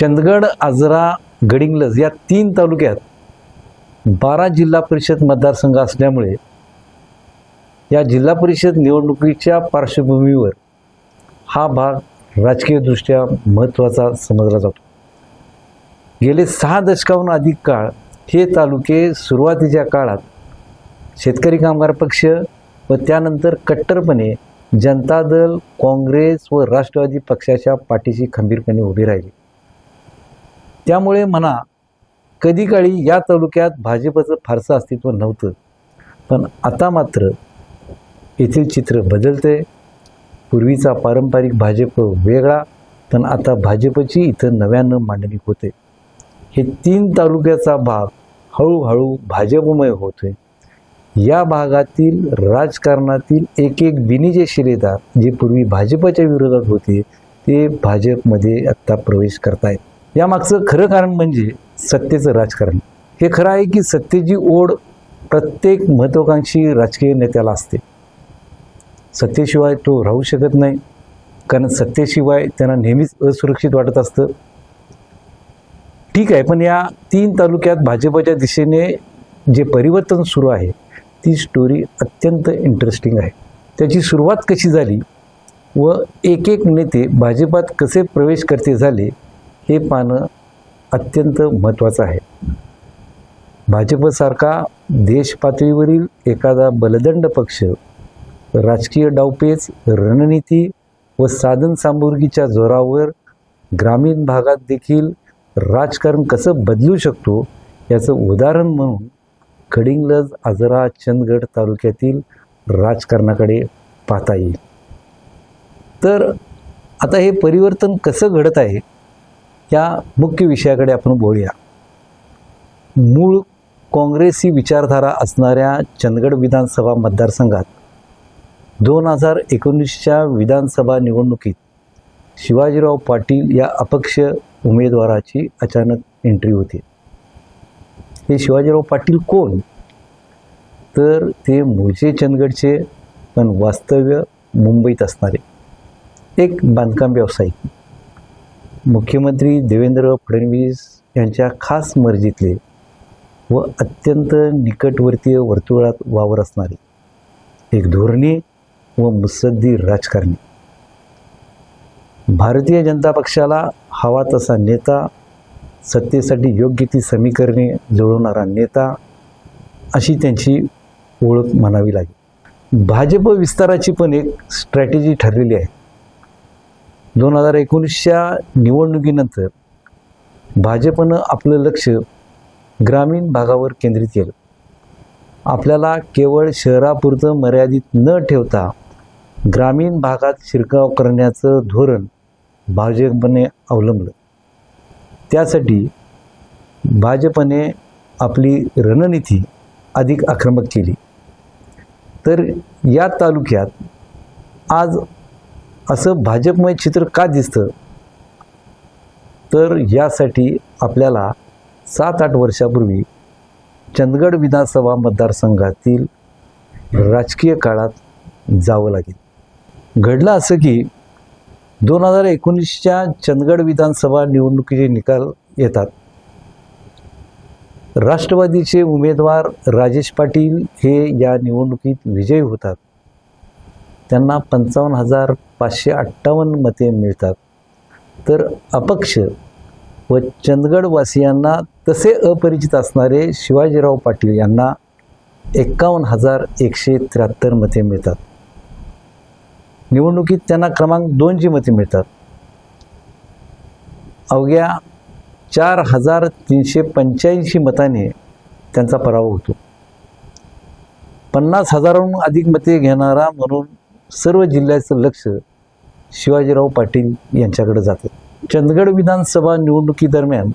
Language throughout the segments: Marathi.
चंदगड आजरा गडिंग्लज या तीन तालुक्यात बारा जिल्हा परिषद मतदारसंघ असल्यामुळे या जिल्हा परिषद निवडणुकीच्या पार्श्वभूमीवर हा भाग राजकीयदृष्ट्या महत्त्वाचा समजला जातो. गेले सहा दशकाहून अधिक काळ हे तालुके सुरुवातीच्या काळात शेतकरी कामगार पक्ष व त्यानंतर कट्टरपणे जनता दल काँग्रेस व राष्ट्रवादी पक्षाच्या पाठीशी खंबीरपणे उभी राहिली. त्यामुळे म्हणा कधी काळी या तालुक्यात भाजपचं फारसं अस्तित्व नव्हतं. पण आता मात्र येथील चित्र बदलते पूर्वीचा पारंपरिक भाजप वेगळा पण आता भाजपची इथं नव्यानं मांडणी होते. हे तीन तालुक्याचा भाग हळूहळू भाजपमय होतोय. या भागातील राजकारणातील एक एक बिनीचे शिलेदार जे पूर्वी भाजपच्या विरोधात होते ते भाजपमध्ये आत्ता प्रवेश करतायत. यामागचं खरं कारण म्हणजे सत्तेचं राजकारण. हे खरं आहे की सत्तेची ओढ प्रत्येक महत्त्वाकांक्षी राजकीय नेत्याला असते. सत्तेशिवाय तो राहू शकत नाही कारण सत्तेशिवाय त्यांना नेहमीच असुरक्षित वाटत असतं. ठीक आहे पण या तीन तालुक्यात भाजपच्या दिशेने जे परिवर्तन सुरू आहे ती स्टोरी अत्यंत इंटरेस्टिंग आहे. त्याची सुरुवात कशी झाली व एक एक नेते भाजपात कसे प्रवेश करते झाले हे पाहणं अत्यंत महत्त्वाचं आहे. भाजपसारखा देशपातळीवरील एखादा बलदंड पक्ष राजकीय डावपेच रणनीती व साधनसामुग्रीच्या जोरावर ग्रामीण भागात देखील राजकारण कसं बदलू शकतो याचं उदाहरण म्हणून कडिंगलज आजरा चंदगड तालुक्यातील राजकारणाकडे पाहता येईल. तर आता हे परिवर्तन कसं घडत आहे? या मुख्य विषयाकडे आपण बोलूया. मूळ काँग्रेसी विचारधारा असणाऱ्या चंदगड विधानसभा मतदारसंघात दोन हजार एकोणीसच्या विधानसभा निवडणुकीत शिवाजीराव पाटील या अपक्ष उमेदवाराची अचानक एंट्री होती. हे शिवाजीराव पाटील कोण? तर ते मूळचे चंदगडचे पण वास्तव्य मुंबईत असणारे एक बांधकाम व्यावसायिक. मुख्यमंत्री देवेंद्र फडणवीस यांच्या खास मर्जीतले व अत्यंत निकटवर्तीय वर्तुळात वावर असणारे एक धोरणी व मुसद्दी राजकारणी. भारतीय जनता पक्षाला हवा तसा नेता सत्तेसाठी योग्य ती समीकरणे जुळवणारा नेता अशी त्यांची ओळख म्हणावी लागेल. भाजप विस्ताराची पण एक स्ट्रॅटेजी ठरलेली आहे. दोन हजार एकोणीसच्या निवडणुकीनंतर भाजपनं आपलं लक्ष ग्रामीण भागावर केंद्रित केलं. आपल्याला केवळ शहरापुरतं मर्यादित न ठेवता ग्रामीण भागात शिरकाव करण्याचं धोरण भाजपने अवलंबलं. त्यासाठी भाजपने आपली रणनीती अधिक आक्रमक केली. तर या तालुक्यात आज असं भाजपमय चित्र का दिसतं? तर यासाठी आपल्याला सात आठ वर्षापूर्वी चंदगड विधानसभा मतदारसंघातील राजकीय काळात जावं लागेल. घडलं असं की दोन हजार एकोणीसच्या चंदगड विधानसभा निवडणुकीचे निकाल येतात. राष्ट्रवादीचे उमेदवार राजेश पाटील हे या निवडणुकीत विजयी होतात. त्यांना पंचावन्न हजार पाचशे अठ्ठावन्न मते मिळतात. तर अपक्ष व चंदगडवासियांना तसे अपरिचित असणारे शिवाजीराव पाटील यांना एक्कावन्न हजार एकशे त्र्याहत्तर मते मिळतात. निवडणुकीत त्यांना क्रमांक दोनची मते मिळतात. अवघ्या चार हजार तीनशे पंच्याऐंशी मताने त्यांचा पराभव होतो. पन्नास हजाराहून अधिक मते घेणारा म्हणून सर्व जिल्ह्याचं लक्ष शिवाजीराव पाटील यांच्याकडे जातं. चंदगड विधानसभा निवडणुकीदरम्यान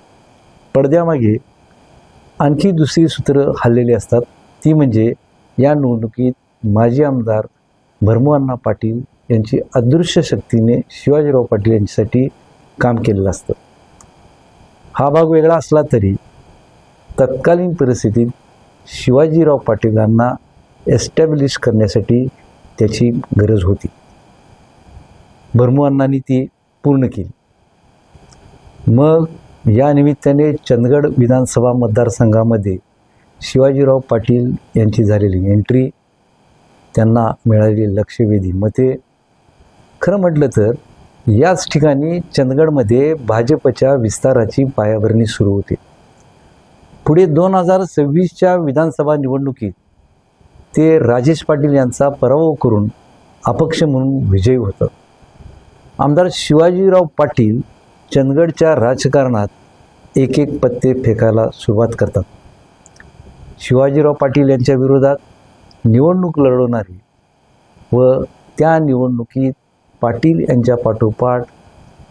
पडद्यामागे आणखी दुसरी सूत्रं हल्लेली असतात. ती म्हणजे या निवडणुकीत माजी आमदार भरमुअण्णा पाटील यांची अदृश्य शक्तीने शिवाजीराव पाटील यांच्यासाठी काम केलेलं असतं. हा भाग वेगळा असला तरी तत्कालीन परिस्थितीत शिवाजीराव पाटीलांना एस्टॅब्लिश करण्यासाठी त्याची गरज होती. भरमू ती पूर्ण केली. मग या निमित्ताने चंदगड विधानसभा मतदारसंघामध्ये शिवाजीराव पाटील यांची झालेली एंट्री त्यांना मिळालेली लक्षवेधी मते. खरं म्हटलं तर याच ठिकाणी चंदगडमध्ये भाजपच्या विस्ताराची पायाभरणी सुरू होते. पुढे दोन हजार सव्वीसच्या विधानसभा निवडणुकीत ते राजेश पाटील यांचा पराभव करून अपक्ष म्हणून विजयी होतं. आमदार शिवाजीराव पाटील चंदगडच्या राजकारणात एक एक पत्ते फेकायला सुरुवात करतात. शिवाजीराव पाटील यांच्या विरोधात निवडणूक लढवणारी व त्या निवडणुकीत पाटील यांच्या पाठोपाठ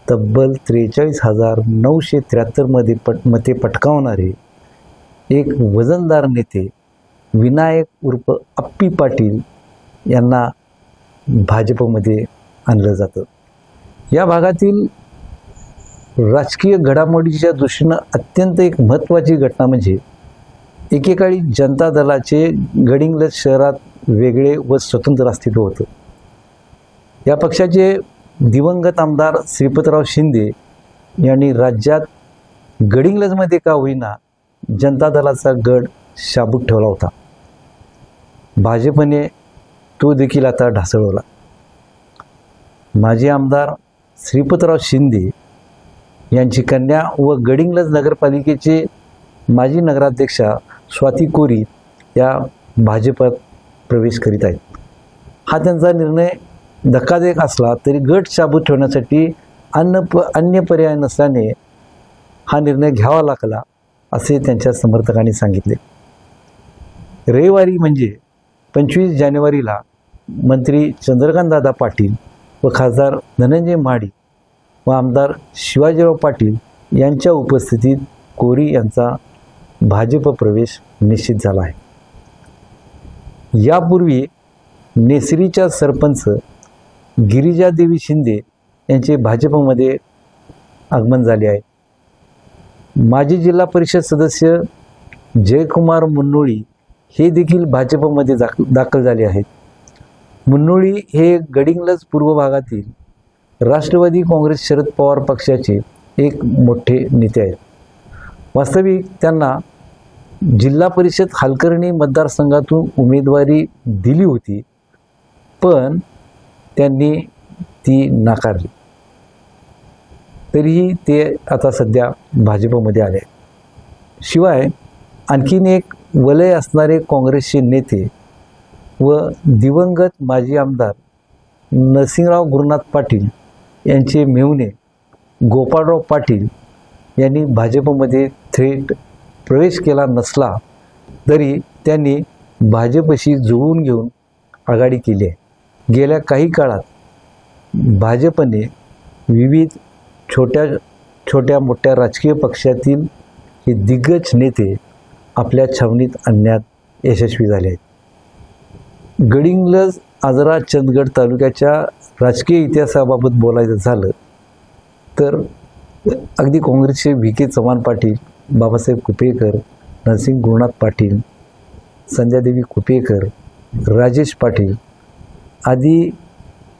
तब्बल त्रेचाळीस हजार नऊशे त्र्याहत्तरमध्ये पट मते पटकावणारे एक वजनदार नेते विनायक उर्फ अप्पी पाटील यांना भाजपमध्ये आणलं जातं. या भागातील राजकीय घडामोडीच्या दृष्टीनं अत्यंत एक महत्त्वाची घटना म्हणजे एकेकाळी जनता दलाचे गडिंग्लज शहरात वेगळे व स्वतंत्र अस्तित्व होतं. या पक्षाचे दिवंगत आमदार श्रीपतराव शिंदे यांनी राज्यात गडिंग्लजमध्ये का होईना जनता दलाचा गड शाबूत ठेवला होता. भाजपने तो देखील आता ढासळवला. माजी आमदार श्रीपतराव शिंदे यांची कन्या व गडिंग्लज नगरपालिकेचे माजी नगराध्यक्षा स्वाती कोरी या भाजपात प्रवेश करीत आहेत. हा त्यांचा निर्णय धक्कादायक असला तरी गट शाबूत ठेवण्यासाठी अन्न प अन्य पर्याय नसल्याने हा निर्णय घ्यावा लागला असे त्यांच्या समर्थकांनी सांगितले. रविवारी म्हणजे पंचवीस जानेवारीला मंत्री चंद्रकांतदादा पाटील व खासदार धनंजय माडी व आमदार शिवाजीराव पाटील यांच्या उपस्थितीत कोरी यांचा भाजप प्रवेश निश्चित झाला आहे. यापूर्वी नेसरीच्या सरपंच गिरिजादेवी शिंदे यांचे भाजपमध्ये आगमन झाले आहे. माजी जिल्हा परिषद सदस्य जयकुमार मुन्नोळी हे देखील भाजपमध्ये दाख दाखल झाले आहेत. मुन्नोळी हे गडिंगलज पूर्व भागातील राष्ट्रवादी काँग्रेस शरद पवार पक्षाचे एक मोठे नेते आहेत. वास्तविक त्यांना जिल्हा परिषद हालकर्णी मतदारसंघातून उमेदवारी दिली होती पण त्यांनी ती नाकारली. तरीही ते आता सध्या भाजपमध्ये आले शिवाय आणखीन एक वलय असणारे काँग्रेसचे नेते व दिवंगत माजी आमदार नरसिंहराव गुरुनाथ पाटील यांचे मेहुणे गोपाळराव पाटील यांनी भाजपमध्ये थेट प्रवेश केला नसला तरी त्यांनी भाजपशी जुळवून घेऊन आघाडी केली आहे. गेल्या काही काळात भाजपने विविध छोट्या छोट्या मोठ्या राजकीय पक्षातील हे दिग्गज नेते आपल्या छावणीत आणण्यात यशस्वी झाले आहेत. गडिंग्लज आजरा चंदगड तालुक्याच्या राजकीय इतिहासाबाबत बोलायचं झालं तर अगदी काँग्रेसचे व्ही. के. चव्हाण पाटील बाबासाहेब कुपेकर नरसिंग गुरुनाथ पाटील संध्यादेवी कुपेकर राजेश पाटील आदी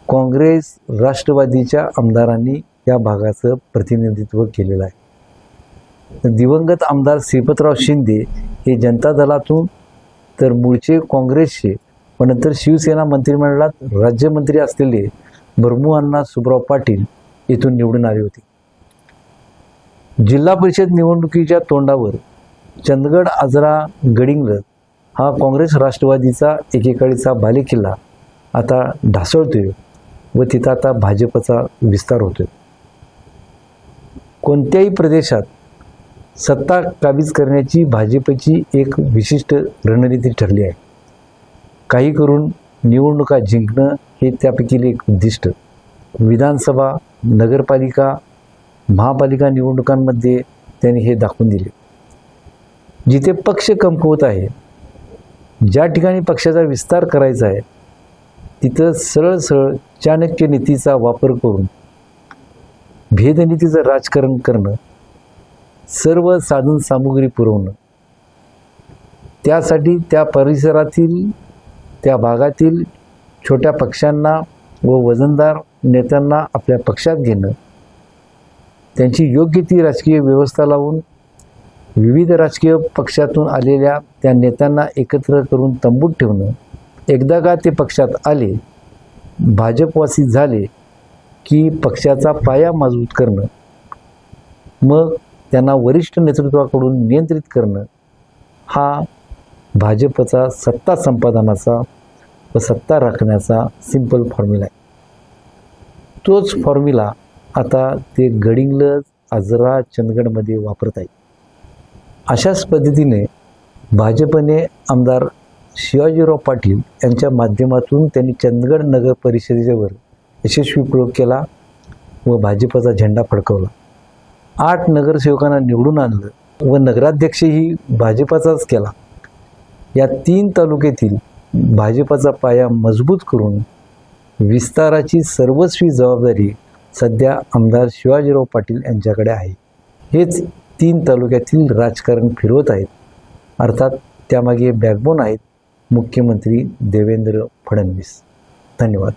काँग्रेस राष्ट्रवादीच्या आमदारांनी या भागाचं प्रतिनिधित्व केलेलं आहे. दिवंगत आमदार श्रीपतराव शिंदे हे जनता दलातून तर मूळचे काँग्रेसचे व नंतर शिवसेना मंत्रिमंडळात राज्यमंत्री असलेले भरमू अण्णा सुब्राव पाटील येथून निवडून आले होते. जिल्हा परिषद निवडणुकीच्या तोंडावर चंदगड आजरा गडिंगलत हा काँग्रेस राष्ट्रवादीचा एकेकाळीचा बालेकिल्ला आता ढासळतोय व तिथं आता भाजपचा विस्तार होतोय. कोणत्याही प्रदेशात सत्ता काबीज करण्याची भाजपची एक विशिष्ट रणनीती ठरली आहे. काही करून निवडणुका जिंकणं हे त्यापैकी एक उद्दिष्ट. विधानसभा नगरपालिका महापालिका निवडणुकांमध्ये त्यांनी हे दाखवून दिले. जिथे पक्ष कमकुवत आहे ज्या ठिकाणी पक्षाचा विस्तार करायचा आहे तिथं सरळ सरळ चाणक्य नीतीचा वापर करून भेदनीतीचं राजकारण करणं सर्व साधन सामुग्री पुरवणं. त्यासाठी त्या परिसरातील त्या भागातील छोट्या पक्षांना व वजनदार नेत्यांना आपल्या पक्षात घेणं. त्यांची योग्य ती राजकीय व्यवस्था लावून विविध राजकीय पक्षातून आलेल्या त्या नेत्यांना एकत्र करून तंबूत ठेवणं. एकदा का ते पक्षात आले भाजपवासी झाले की पक्षाचा पाया मजबूत करणं. मग त्यांना वरिष्ठ नेतृत्वाकडून नियंत्रित करणं हा भाजपचा सत्ता संपादनाचा व सत्ता राखण्याचा सिंपल फॉर्म्युला आहे. तोच फॉर्म्युला आता ते गडिंग्लज आजरा चंदगडमध्ये वापरत आहे अशाच पद्धतीने भाजपने आमदार शिवाजीराव पाटील यांच्या माध्यमातून त्यांनी चंदगड नगर परिषदेवर यशस्वी प्रयोग केला व भाजपचा झेंडा फडकवला. आठ नगरसेवकांना निवडून आणलं व नगराध्यक्षही भाजपाचाच केला. या तीन तालुक्यातील भाजपाचा पाया मजबूत करून विस्ताराची सर्वस्वी जबाबदारी सध्या आमदार शिवाजीराव पाटील यांच्याकडे आहे. हेच तीन तालुक्यातील राजकारण फिरवत आहेत. अर्थात त्यामागे बॅकबोन आहेत मुख्यमंत्री देवेंद्र फडणवीस. धन्यवाद.